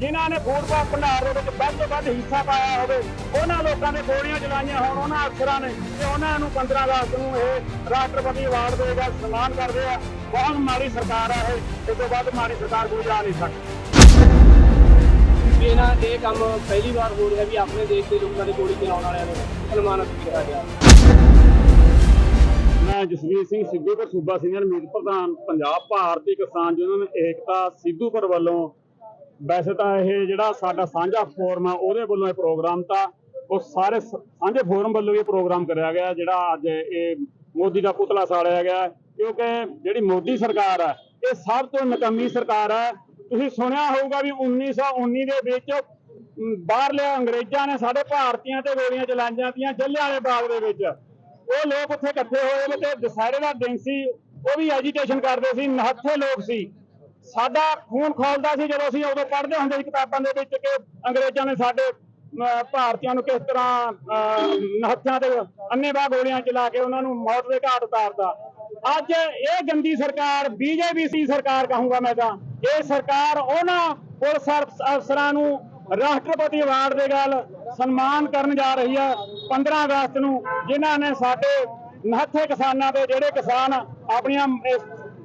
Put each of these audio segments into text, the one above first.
ਜਿਨ੍ਹਾਂ ਨੇ ਫੂਡ ਪਾ ਭੰਡਾਰ ਦੇ ਵਿੱਚ ਵੱਧ ਤੋਂ ਵੱਧ ਹਿੱਸਾ ਪਾਇਆ ਹੋਵੇ ਉਹਨਾਂ ਲੋਕਾਂ ਦੇ ਗੋਲੀਆਂ ਚਲਾਈਆਂ ਹੋਣ ਉਹਨਾਂ ਅਫਸਰਾਂ ਨੇ ਤੇ ਉਹਨਾਂ ਨੂੰ 15 ਅਗਸਤ ਨੂੰ ਇਹ ਰਾਸ਼ਟਰਪਤੀ ਅਵਾਰਡ ਦੇਗਾ ਸਨਮਾਨ ਕਰਦੇ ਆ। ਬਹੁਤ ਮਾੜੀ ਸਰਕਾਰ ਆ ਇਹ ਇਸ ਤੋਂ ਵੱਧ ਮਾੜੀ ਸਰਕਾਰ ਕੋਈ ਆ ਨਹੀਂ ਸਕਦੀ। ਇਹ ਨਾ ਇਹ ਕੰਮ ਪਹਿਲੀ ਵਾਰ ਹੋ ਰਿਹਾ ਵੀ ਆਪਣੇ ਦੇਸ਼ ਦੇ ਲੋਕਾਂ ਦੇ ਗੋਲੀ ਚਲਾਉਣ ਵਾਲਿਆਂ ਨੂੰ ਸਨਮਾਨਿਤ ਕੀਤਾ ਗਿਆ। ਮੈਂ ਜਸਵੀਰ ਸਿੰਘ ਸਿੱਧੂਪੁਰ ਸੂਬਾ ਸੀਨੀਅਰ ਮੀਤ ਪ੍ਰਧਾਨ ਪੰਜਾਬ ਭਾਰਤੀ ਕਿਸਾਨ ਯੂਨੀਅਨ ਏਕਤਾ ਸਿੱਧੂਪੁਰ ਵੱਲੋਂ ਵੈਸੇ ਤਾਂ ਇਹ ਜਿਹੜਾ ਸਾਡਾ ਸਾਂਝਾ ਫੋਰਮ ਆ, ਉਹਦੇ ਵੱਲੋਂ ਇਹ ਪ੍ਰੋਗਰਾਮ ਤਾਂ ਉਹ ਸਾਰੇ ਸਾਂਝੇ ਫੋਰਮ ਵੱਲੋਂ ਇਹ ਪ੍ਰੋਗਰਾਮ ਕਰਿਆ ਗਿਆ, ਜਿਹੜਾ ਅੱਜ ਇਹ ਮੋਦੀ ਦਾ ਪੁਤਲਾ ਸਾੜਿਆ ਗਿਆ। ਕਿਉਂਕਿ ਜਿਹੜੀ ਮੋਦੀ ਸਰਕਾਰ ਹੈ ਇਹ ਸਭ ਤੋਂ ਨਕਮੀ ਸਰਕਾਰ ਹੈ ਤੁਸੀਂ ਸੁਣਿਆ ਹੋਊਗਾ ਵੀ 1919 ਦੇ ਵਿੱਚ ਬਾਹਰਲੇ ਅੰਗਰੇਜ਼ਾਂ ਨੇ ਸਾਡੇ ਭਾਰਤੀਆਂ ਤੇ ਗੋਲੀਆਂ ਚਲਾਈਆਂ ਤੀਆਂ ਜੱਲਿਆਂਵਾਲੇ ਬਾਗ ਦੇ ਵਿੱਚ। ਉਹ ਲੋਕ ਉੱਥੇ ਇਕੱਠੇ ਹੋਏ ਨੇ ਤੇ ਦੁਸਹਿਰੇ ਦਾ ਦਿਨ ਸੀ, ਉਹ ਵੀ ਐਜੀਟੇਸ਼ਨ ਕਰਦੇ ਸੀ ਨਹੱਥੇ ਲੋਕ ਸੀ। ਸਾਡਾ ਖੂਨ ਖੋਲਦਾ ਸੀ ਜਦੋਂ ਅਸੀਂ ਉਦੋਂ ਪੜ੍ਹਦੇ ਹੁੰਦੇ ਸੀ ਕਿਤਾਬਾਂ ਦੇ ਵਿੱਚ ਕਿ ਅੰਗਰੇਜ਼ਾਂ ਨੇ ਸਾਡੇ ਭਾਰਤੀਆਂ ਨੂੰ ਕਿਸ ਤਰ੍ਹਾਂ ਹੱਥਾਂ ਤੇ ਅੰਨੇਵਾਹ ਗੋਲੀਆਂ ਚਲਾ ਕੇ ਉਹਨਾਂ ਨੂੰ ਮੌਤ ਦੇ ਘਾਟ ਉਤਾਰਦਾ ਅੱਜ ਇਹ ਗੰਦੀ ਸਰਕਾਰ, ਬੀਜੇਪੀ ਸਰਕਾਰ ਕਹੂੰਗਾ ਮੈਂ ਤਾਂ, ਇਹ ਸਰਕਾਰ ਉਹਨਾਂ ਪੁਲਿਸ ਅਫਸਰਾਂ ਨੂੰ ਰਾਸ਼ਟਰਪਤੀ ਅਵਾਰਡ ਦੇ ਨਾਲ ਸਨਮਾਨ ਕਰਨ ਜਾ ਰਹੀ ਹੈ 15 ਅਗਸਤ ਨੂੰ, ਜਿਨ੍ਹਾਂ ਨੇ ਸਾਡੇ ਨਹੱਥੇ ਕਿਸਾਨਾਂ ਦੇ ਜਿਹੜੇ ਕਿਸਾਨ ਆਪਣੀਆਂ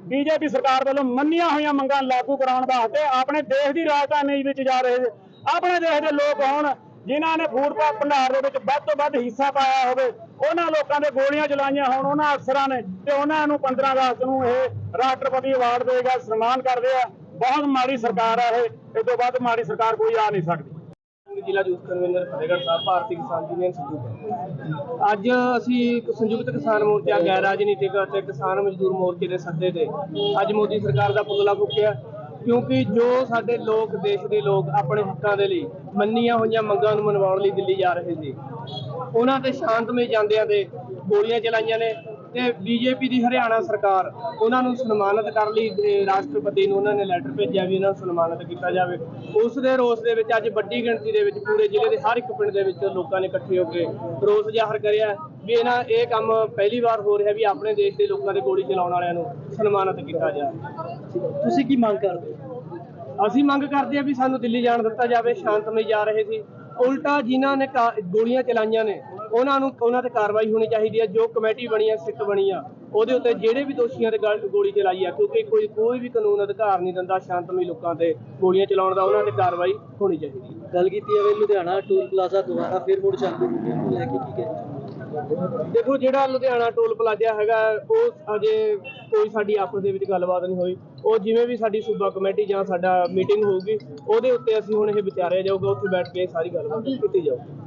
ਬੀਜੇਪੀ ਸਰਕਾਰ ਵੱਲੋਂ ਮੰਨੀਆਂ ਹੋਈਆਂ ਮੰਗਾਂ ਲਾਗੂ ਕਰਾਉਣ ਵਾਸਤੇ ਆਪਣੇ ਦੇਸ਼ ਦੀ ਰਾਜਧਾਨੀ ਵਿੱਚ ਜਾ ਰਹੇ ਆਪਣੇ ਦੇਸ਼ ਦੇ ਲੋਕ ਹੋਣ, ਜਿਨ੍ਹਾਂ ਨੇ ਫੂਡ ਪਾਕ ਭੰਡਾਰ ਦੇ ਵਿੱਚ ਵੱਧ ਤੋਂ ਵੱਧ ਹਿੱਸਾ ਪਾਇਆ ਹੋਵੇ, ਉਹਨਾਂ ਲੋਕਾਂ ਦੇ ਗੋਲੀਆਂ ਚਲਾਈਆਂ ਹੋਣ, ਉਹਨਾਂ ਅਫਸਰਾਂ ਨੇ ਤੇ ਉਹਨਾਂ ਨੂੰ 15 ਅਗਸਤ ਨੂੰ ਇਹ ਰਾਸ਼ਟਰਪਤੀ ਅਵਾਰਡ ਦੇਗਾ ਸਨਮਾਨ ਕਰਦੇ ਆ। ਬਹੁਤ ਮਾੜੀ ਸਰਕਾਰ ਆ ਇਹ, ਇਸ ਤੋਂ ਵੱਧ ਮਾੜੀ ਸਰਕਾਰ ਕੋਈ ਆ ਨਹੀਂ ਸਕਦੀ। ਜ਼ਿਲ੍ਹਾ youth convener Fatehgarh Sahib, Bharti Kisan union Sidhupur ਅੱਜ ਅਸੀਂ ਸੰਯੁਕਤ ਕਿਸਾਨ ਮੋਰਚਾ, ਗੈਰ ਰਾਜਨੀਤਿਕ ਅਤੇ ਕਿਸਾਨ ਮਜ਼ਦੂਰ ਮੋਰਚੇ ਦੇ ਸੱਦੇ ਤੇ ਅੱਜ ਮੋਦੀ ਸਰਕਾਰ ਦਾ ਪੁਤਲਾ ਫੂਕਿਆ। ਕਿਉਂਕਿ ਜੋ ਸਾਡੇ ਲੋਕ, ਦੇਸ਼ ਦੇ ਲੋਕ ਆਪਣੇ ਹੱਕਾਂ ਦੇ ਲਈ ਮੰਨੀਆਂ ਹੋਈਆਂ ਮੰਗਾਂ ਨੂੰ ਮਨਵਾਉਣ ਲਈ ਦਿੱਲੀ ਜਾ ਰਹੇ ਸੀ, ਉਹਨਾਂ ਤੇ ਸ਼ਾਂਤਮਈ ਜਾਂਦਿਆਂ ਤੇ ਗੋਲੀਆਂ ਚਲਾਈਆਂ ਨੇ। ਤੇ ਬੀਜੇਪੀ ਦੀ ਹਰਿਆਣਾ ਸਰਕਾਰ ਉਹਨਾਂ ਨੂੰ ਸਨਮਾਨਿਤ ਕਰਨ ਲਈ ਰਾਸ਼ਟਰਪਤੀ ਨੂੰ ਉਹਨਾਂ ਨੇ ਲੈਟਰ ਭੇਜਿਆ ਵੀ ਇਹਨਾਂ ਨੂੰ ਸਨਮਾਨਿਤ ਕੀਤਾ ਜਾਵੇ। ਉਸ ਦੇ ਰੋਸ ਦੇ ਵਿੱਚ ਅੱਜ ਵੱਡੀ ਗਿਣਤੀ ਦੇ ਵਿੱਚ ਪੂਰੇ ਜ਼ਿਲ੍ਹੇ ਦੇ ਹਰ ਇੱਕ ਪਿੰਡ ਦੇ ਵਿੱਚ ਲੋਕਾਂ ਨੇ ਇਕੱਠੇ ਹੋ ਕੇ ਰੋਸ ਜ਼ਾਹਰ ਕਰਿਆ ਵੀ ਇਹਨਾਂ ਇਹ ਕੰਮ ਪਹਿਲੀ ਵਾਰ ਹੋ ਰਿਹਾ ਵੀ ਆਪਣੇ ਦੇਸ਼ ਦੇ ਲੋਕਾਂ ਦੇ ਗੋਲੀ ਚਲਾਉਣ ਵਾਲਿਆਂ ਨੂੰ ਸਨਮਾਨਿਤ ਕੀਤਾ ਜਾਵੇ। ਤੁਸੀਂ ਕੀ ਮੰਗ ਕਰਦੇ ਅਸੀਂ ਮੰਗ ਕਰਦੇ ਆ ਵੀ ਸਾਨੂੰ ਦਿੱਲੀ ਜਾਣ ਦਿੱਤਾ ਜਾਵੇ ਸ਼ਾਂਤਮਈ ਜਾ ਰਹੇ ਸੀ। ਉਲਟਾ ਜਿਨ੍ਹਾਂ ਨੇ ਗੋਲੀਆਂ ਚਲਾਈਆਂ ਨੇ ਉਹਨਾਂ ਨੂੰ ਉਹਨਾਂ ਤੇ ਕਾਰਵਾਈ ਹੋਣੀ ਚਾਹੀਦੀ ਹੈ ਜੋ ਕਮੇਟੀ ਬਣੀ ਹੈ ਸਿੱਟ ਬਣੀ ਆ ਉਹਦੇ ਉੱਤੇ ਜਿਹੜੇ ਵੀ ਦੋਸ਼ੀਆਂ ਤੇ ਗਲ- ਚਲਾਈ ਆ ਕਿਉਂਕਿ ਕੋਈ ਕੋਈ ਵੀ ਕਾਨੂੰਨ ਅਧਿਕਾਰ ਨਹੀਂ ਦਿੰਦਾ ਸ਼ਾਂਤਮਈ ਲੋਕਾਂ ਤੇ ਗੋਲੀਆਂ ਚਲਾਉਣ ਦਾ ਉਹਨਾਂ ਤੇ ਕਾਰਵਾਈ ਹੋਣੀ ਚਾਹੀਦੀ ਹੈ। ਗੱਲ ਕੀਤੀ ਜਾਵੇ ਲੁਧਿਆਣਾ ਟੂਲ ਪਲਾਜ਼ਾ ਦੁਬਾਰਾ ਫਿਰ ਮੁੜ ਚਾਲੂ ਹੋ ਗਿਆ ਉਹਨੂੰ ਲੈ ਕੇ ਕੀ ਕਹਿਣਾ ਦੇਖੋ ਜਿਹੜਾ ਲੁਧਿਆਣਾ ਟੋਲ ਪਲਾਜ਼ਾ ਹੈਗਾ ਉਹ ਅਜੇ ਕੋਈ ਸਾਡੀ ਆਪਸ ਦੇ ਵਿੱਚ ਗੱਲਬਾਤ ਨਹੀਂ ਹੋਈ। ਉਹ ਜਿਵੇਂ ਵੀ ਸਾਡੀ ਸੂਬਾ ਕਮੇਟੀ ਜਾਂ ਸਾਡਾ ਮੀਟਿੰਗ ਹੋਊਗੀ ਉਹਦੇ ਉੱਤੇ ਅਸੀਂ ਹੁਣ ਇਹ ਵਿਚਾਰਿਆ ਜਾਊਗਾ ਉੱਥੇ ਬੈਠ ਕੇ ਇਹ ਸਾਰੀ ਗੱਲਬਾਤ ਕੀਤੀ ਜਾਊਗੀ।